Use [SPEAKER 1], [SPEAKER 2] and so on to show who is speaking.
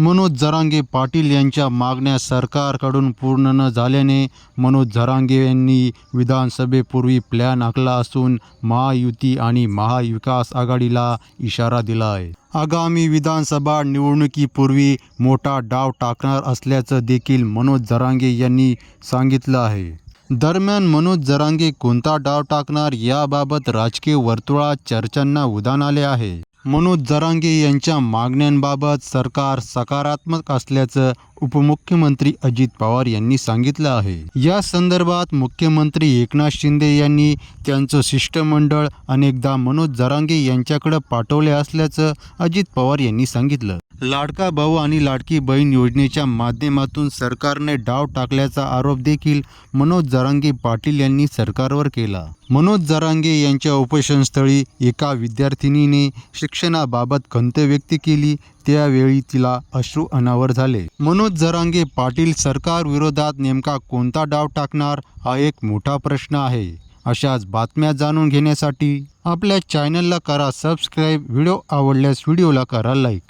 [SPEAKER 1] मनोज जरांगे पाटील यांच्या मागण्या सरकारकडून पूर्ण न झाल्याने मनोज जरांगे यांनी विधानसभेपूर्वी प्लॅन आखला असून महायुती आणि महाविकास आघाडीला इशारा दिला आहे आगामी विधानसभा निवडणुकीपूर्वी मोठा डाव टाकणार असल्याचं देखील मनोज जरांगे यांनी सांगितलं आहे. दरम्यान मनोज जरांगे कोणता डाव टाकणार याबाबत राजकीय वर्तुळात चर्चांना उदान आले आहे. मनोज जरांगे यांच्या मागण्यांबाबत सरकार सकारात्मक असल्याचं उपमुख्यमंत्री अजित पवार यांनी सांगितलं आहे. या संदर्भात मुख्यमंत्री एकनाथ शिंदे यांनी त्यांचं शिष्टमंडळ अनेकदा मनोज जरांगे यांच्याकडे पाठवले असल्याचं अजित पवार यांनी सांगितलं. लाडका भाऊ आणि लाडकी बहीण योजनेच्या माध्यमातून सरकारने डाव टाकल्याचा आरोप देखील मनोज जरांगे पाटील यांनी सरकारवर केला. मनोज जरांगे यांच्या उपोषणस्थळी एका विद्यार्थिनीने शिक्षणाबाबत खंत व्यक्त केली त्यावेळी तिला अश्रू अनावर झाले. मनोज जरांगे पाटील सरकार विरोधात नेमका कोणता डाव टाकणार हा एक मोठा प्रश्न आहे. अशाच बातम्या जाणून घेण्यासाठी आपल्या चॅनलला करा सबस्क्राईब व्हिडिओ आवडल्यास व्हिडिओला करा लाईक